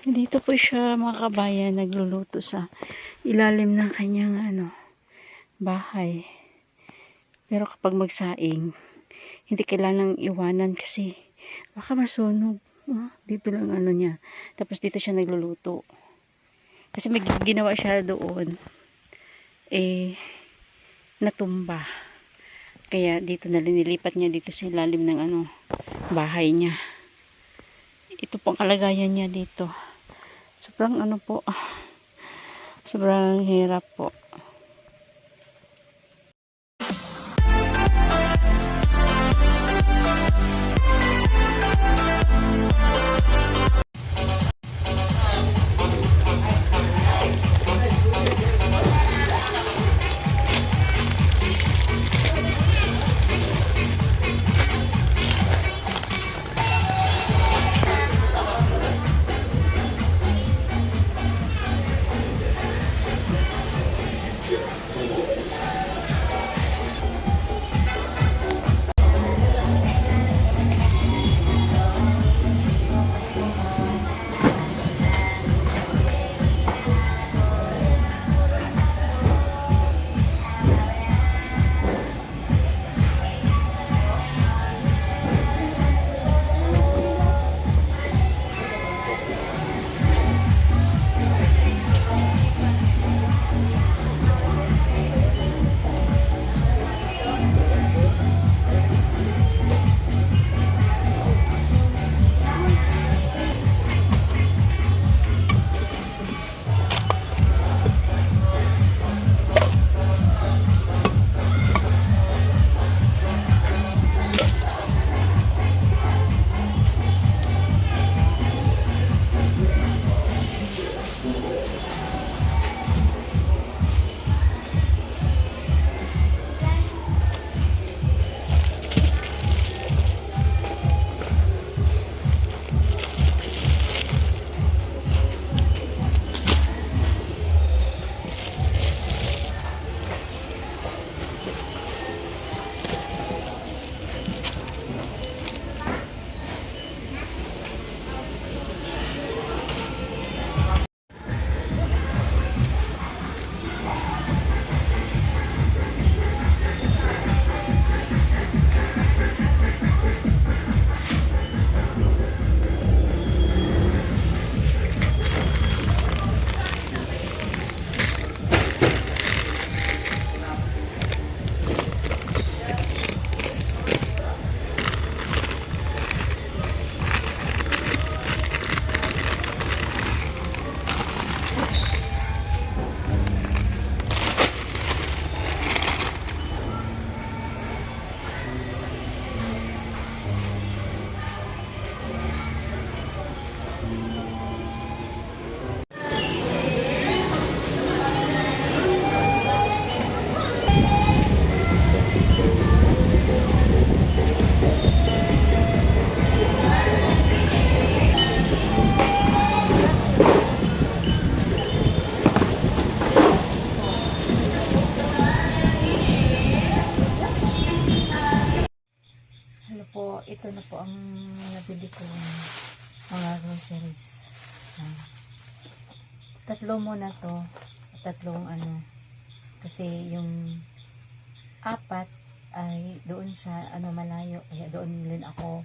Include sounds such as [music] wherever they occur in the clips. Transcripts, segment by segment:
Dito po siya mga kabayan nagluluto sa ilalim ng kanyang ano, bahay. Pero kapag magsaing, hindi kailangang iwanan kasi baka masunog. Ah, dito lang ano niya. Tapos dito siya nagluluto. Kasi may ginawa siya doon. Eh, natumba. Kaya dito na linilipat niya dito sa ilalim ng ano, bahay niya. Ito pong kalagayan niya dito. Sobrang ano po, ah, sobrang hirap po. Tatlo muna to. Tatlong ano. Kasi yung apat ay doon sa ano malayo. Kaya doon din ako.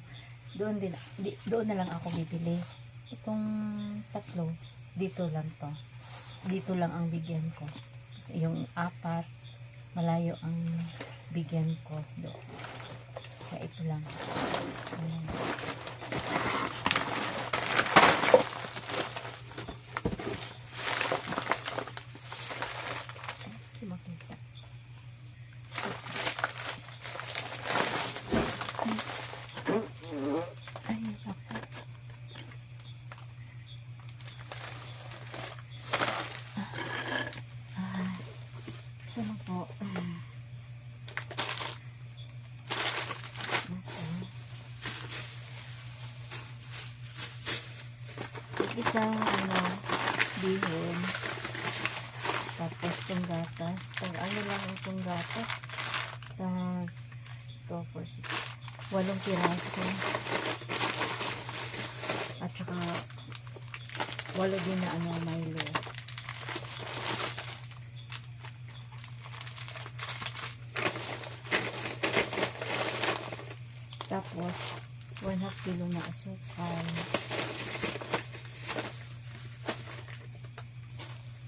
Doon din, di, doon na lang ako bibili. Itong tatlo, dito lang to. Dito lang ang bigyan ko. Yung apat, malayo ang bigyan ko doon. Kaya ito lang. Ayan. Hindi makita. Ay, ako. Ah, ito na po. Ah. Isang ano bihon. Tapos itong gatas. Itong ano lang itong gatas? Itong 2, 4, 6 walong piraso. At saka Walo din na ano, Milo. Tapos, 1 half kilo na asukal.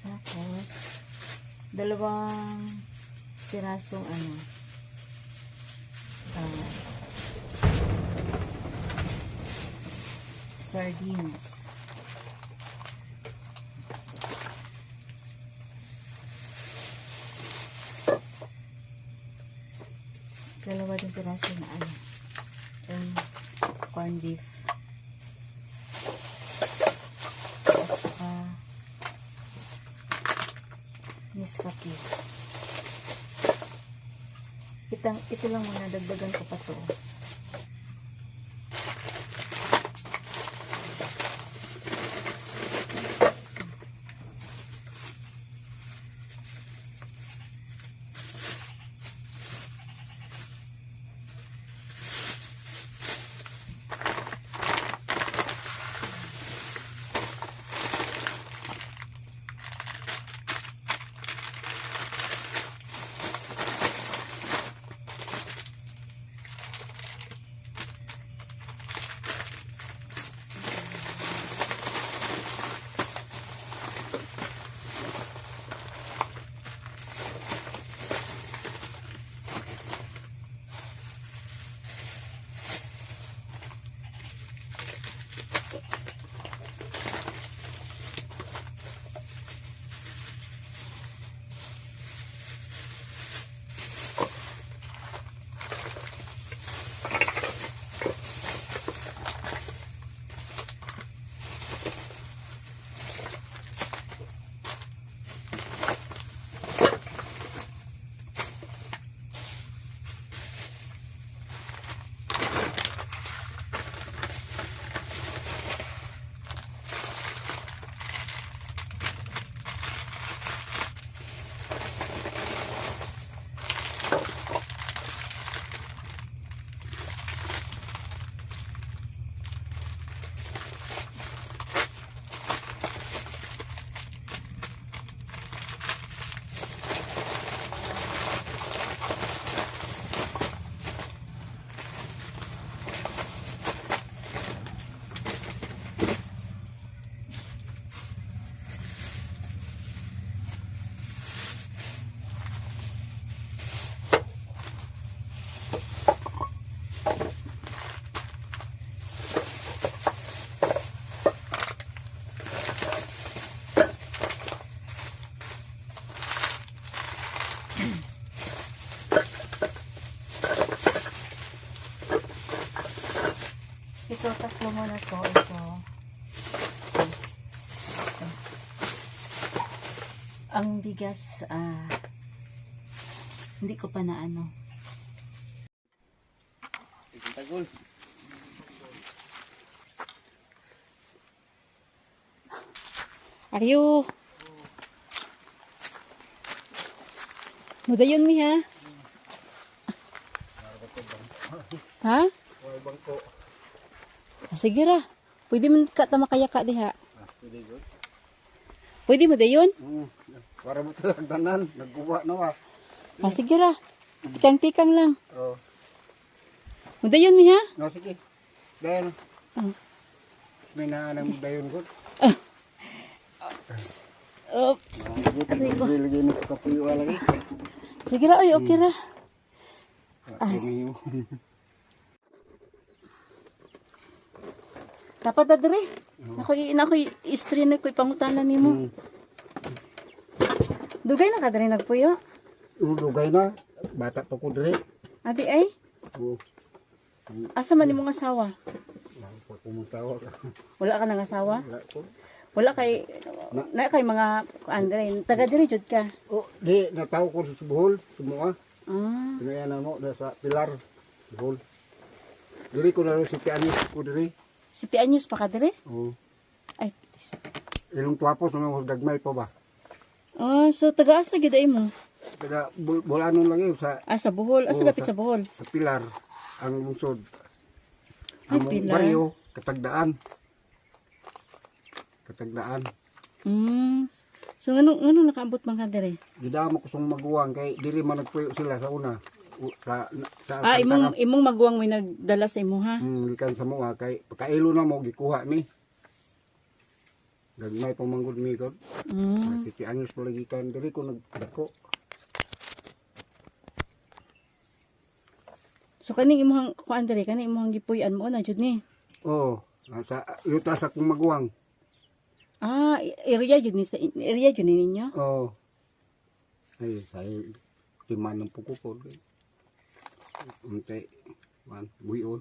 Tapos, dalawang pirasong ano, ah, sardines. Dalawa din piraso na ano, yung corn beef. At saka Nescafe. Ito lang muna, dagdagan ko pa to. Ito, tatlo muna to. Ito. Ito. Ang bigas, ah, hindi ko pa na ano. Tagol. Ayo. Mudayon mi ha. Ha? Wala bangko. Ah, Sige ra. Pwede man ka ta makaya ka diha. Ah, pwede good. Pwede mo dayon? Hmm. Para mo ito nagdanan. Nagkuha na wa. Ah, sige ra. Tikang-tikang lang. Oh. Mudayon mi ha. No, sige. Dahil. Ah. May naanang dayon good. Oops. Good. Lagi ni kapuyo lagi. Sige ra, oy, okay ra. Ah. [laughs] Na dire. Ako, na ako, istri na ko ipangutanan nimo. Hmm. Dugay na ka dire nagpuyo. Ulugay na. Bata pa ko dire. Adi ay, Oh. asa man imong asawa? Wala ka. Wala ka nang asawa? Wala ko. Wala kay na kay mga andre, taga dire jud ka. Oh, di. Nataw ko sa Bohol. Semua. Ah, Pinaya na mo. Sa Pilar. Bohol. Diri ko na rin si Tianis ko dire. City Anyos pa ka dire? Oh. Ay, Ilong tuwapos na mo gagmay pa ba? ah, so taga asa gid ay mo? Taga bul bulanon lagi sa Ah, sa Bohol. Asa Oo, dapit sa- sa Bohol? sa Pilar ang lungsod. Ay, Pilar. baryo katagdaan. katagdaan. Mm. So ngano ngano nakaabot man ka dire? Gidamo ko sung maguwang kay diri man nagpuyo sila sa una. Sa sa Ah, imong imong magwang may nagdala sa imo ha. Hmm, gikan sa mua kay pagkailo na mo gikuha mi. Gagmay pamanggod mi ko. Mm. Kiti anyos pa lagi kan diri ko nagdako. So kaning imong kuan dire kaning imong gipuy-an mo na jud ni. Oo. ah, sa yuta sa kong maguwang. Ah, area jud ni sa area jud ni ninyo. Oo. Ay, say timan ng puko ko. Unte man buyon.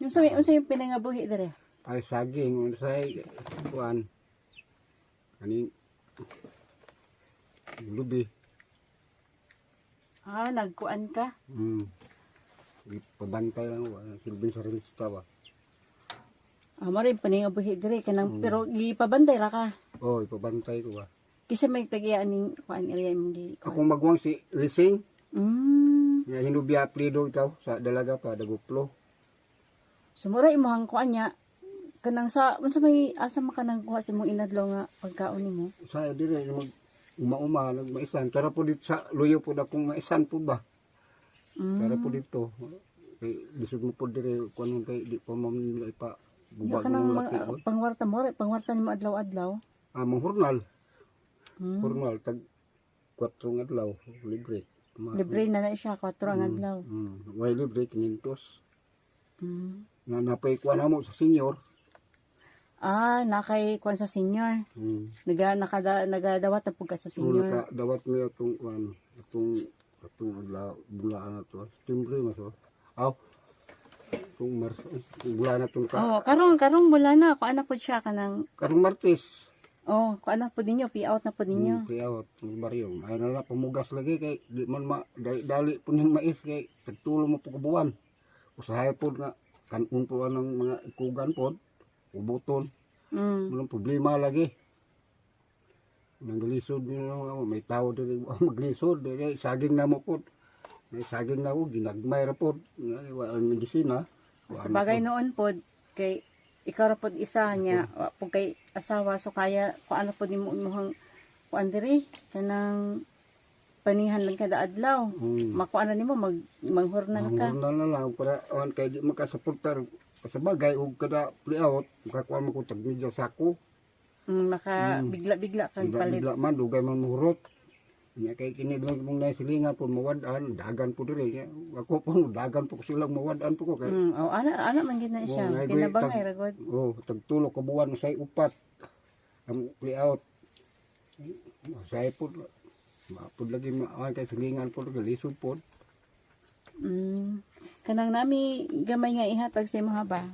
Yung sa unsa yung pinangabuhi dire? Ay saging unsay kuan. Ani lubi. Ah, nagkuan ka. Hmm. Pabantay lang wala silbing sa relista ba. Ah, mo rin paningabuhi dire kanang Mm. pero gipabanday ra ka. Oh, ipabantay ko ba. Kisa may tagian ning kuan area imong gi. Ako magwang si Lising, Mm. Nga hinubiya plido itaw sa dalaga pa daguplo. Sumura imong kuan nya kanang sa unsa may asa man kanang kuha sa imong inadlaw nga pagkaon nimo. Sa dire mag uma-uma nagmaisan. Tara po dito sa luyo po akong maisan po ba. Tara po Mm. dito. Kay lisod mo po dire kuno kay di pa mo nila ipa bubag ng mga po. pangwarta mo pangwarta nimo adlaw-adlaw. Ah, mga hurnal. Mm. Hurnal tag 4 nga adlaw libre. Libre na na siya 4 ang Mm, adlaw. Mm, way libre 500. Mm. Nga napay kuha na mo sa senior. Ah, nakay kuan sa senior. Mm. Naga nakada nagadawat na pud ka sa So, senior. naka, dawat mo itong, ano, itong, itong adlaw, bulaan na to. Timbre mo so. Aw, itong mars, itong bulaan na itong ka. Oh, karong karong wala na ko anak pud siya kanang Karong martes, oh, ko anak pud ninyo, pi out na pud ninyo. mm, kaya itong baryo. Ay na na, pamugas lagi kay, di man ma, dali, dali po niyang mais kay, tagtulo mo po kabuan. Usahay po nga, kanon po ng mga ikugan po, ubuton, Mm. walang problema lagi. Nanglisod niyo may tao din [laughs] maglisod dili saging na mo po. May saging na ko ginagmay ra po. Wala medisina. Sa bagay noon pod kay ikaw ra pod isa niya wa kay asawa so kaya ko ano pod nimo imong kuan diri kanang panihan lang kada adlaw. Hmm. Makuan na nimo mag manghurnal ka. Ang na lang para on kay di makasuportar sa bagay ug kada playout makakuha mo ko tag medyo sako. Mm, maka Mm. bigla-bigla kang Bigla palit. bigla man dugay man muhurot. Nya kay kini lang mong nasilingan po mawad-an dagan po diri. Ako po [laughs] dagan po ko silang mawad-an po ko kay Mm, oh, ana ana man gid na siya. Oh, ngay- Kinabangay ra gud. Oh, tagtulo ka buwan sa upat. Ang layout. Sa po mapud lagi maay kay silingan po lagi lisod po. Mm. Kanang nami gamay nga ihatag sa imong ba.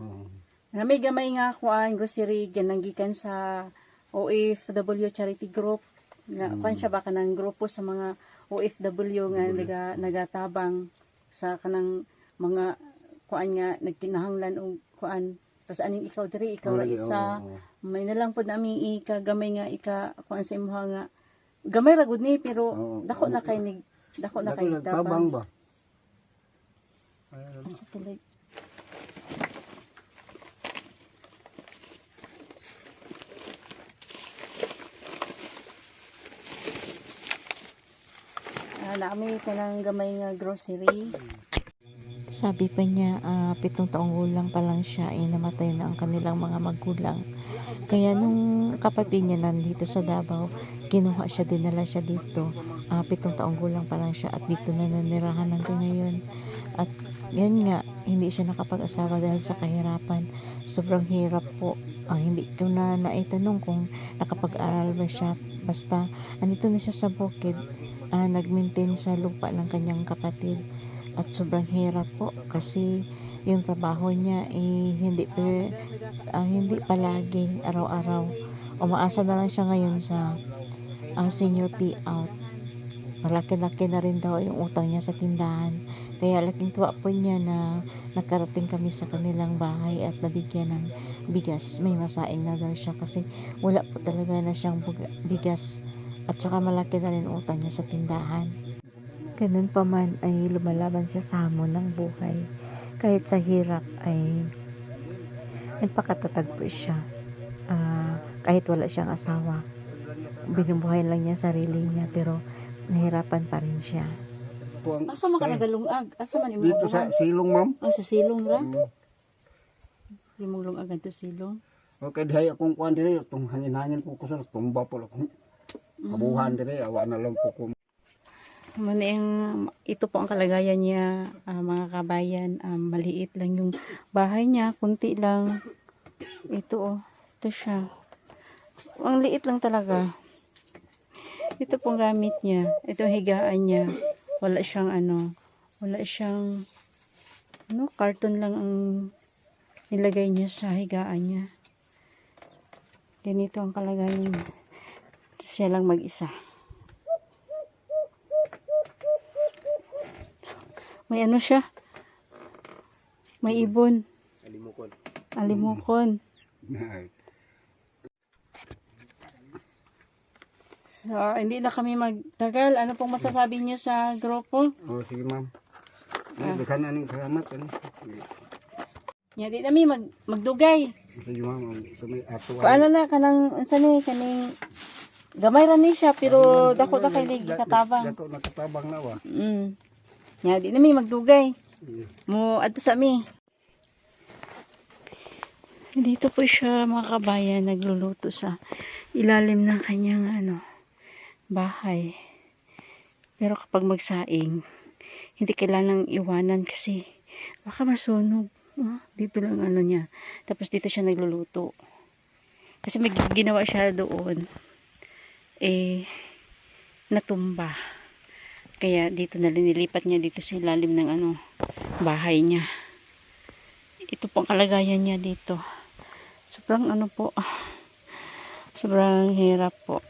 Oh. Nami gamay nga kuan grocery ganang gikan sa OFW charity group. Nga Mm. siya ba kanang grupo sa mga OFW nga Mm. naga nagatabang sa kanang mga kuan nga nagkinahanglan og kuan pas aning ikaw diri ikaw ra isa oh, oh. may na lang pod nami ika gamay nga ika kuan sa imong nga gamay ra gud ni pero Oo. dako na kay nig dako na kay tabang ba? Ay, Asa tuloy? Ah, naami ka ng gamay nga grocery. Sabi pa niya, ah, pitong taong gulang pa lang siya ay namatay na ang kanilang mga magulang. Kaya nung kapatid niya nandito sa Davao, kinuha siya, dinala siya dito. Ah, pitong taong gulang pa lang siya at dito na nanirahan hanggang ngayon. At yan nga, hindi siya nakapag-asawa dahil sa kahirapan. Sobrang hirap po. Ah, hindi ko na naitanong kung nakapag-aral ba siya. Basta, andito na siya sa bukid. Ah, nag-maintain sa lupa ng kanyang kapatid. At sobrang hirap po kasi yung trabaho niya eh hindi per, ah, hindi palagi araw-araw. Umaasa na lang siya ngayon sa ah, senior payout malaki-laki na rin daw yung utang niya sa tindahan. Kaya laking tuwa po niya na nakarating kami sa kanilang bahay at nabigyan ng bigas. May masaing na daw siya kasi wala po talaga na siyang bigas at saka malaki na rin utang niya sa tindahan Ganun pa man ay lumalaban siya sa hamon ng buhay. Kahit sa hirap ay nagpakatatag po siya. Ah, kahit wala siyang asawa, binubuhay lang niya sarili niya pero nahirapan pa rin siya. Asa man ka nagalungag? Asa man Dito sa silong ma'am. Ang sa silong ra? Mm. Imong lungag to silong. Okay, dihay akong kuan dire, itong hangin-hangin po ko sa tumba po akong kabuhan dire, awa na lang po ko. Muna yung, ito po ang kalagayan niya, ah, mga kabayan. Ah, maliit lang yung bahay niya, kunti lang. Ito oh, ito siya. Ang liit lang talaga. Ito pong gamit niya. Ito higaan niya. Wala siyang ano, wala siyang, ano, carton lang ang nilagay niya sa higaan niya. Ganito ang kalagayan niya. Siya lang mag-isa. May ano siya? May ibon. Alimukon. Alimokon. So, hindi na kami magtagal. Ano pong masasabi niyo sa grupo? Oh, sige ma'am. Ah. Daghan na ning salamat ano. Nya di nami mag magdugay. Sige ma'am, may ato. Paano na kanang unsa ni kaning gamay ra ni siya pero dako na kay ligi katabang. Dako nakatabang na wa. Mm. Nya di nami magdugay. Sige. mo adto sa mi. Dito po siya mga kabayan nagluluto sa ilalim ng kanyang ano bahay. Pero kapag magsaing, hindi kailangang iwanan kasi baka masunog. Ah, dito lang ano niya. Tapos dito siya nagluluto. Kasi may ginawa siya doon. Eh, natumba. Kaya dito na linilipat niya dito sa ilalim ng ano, bahay niya. Ito po ang kalagayan niya dito. Sobrang ano po, sobrang hirap po.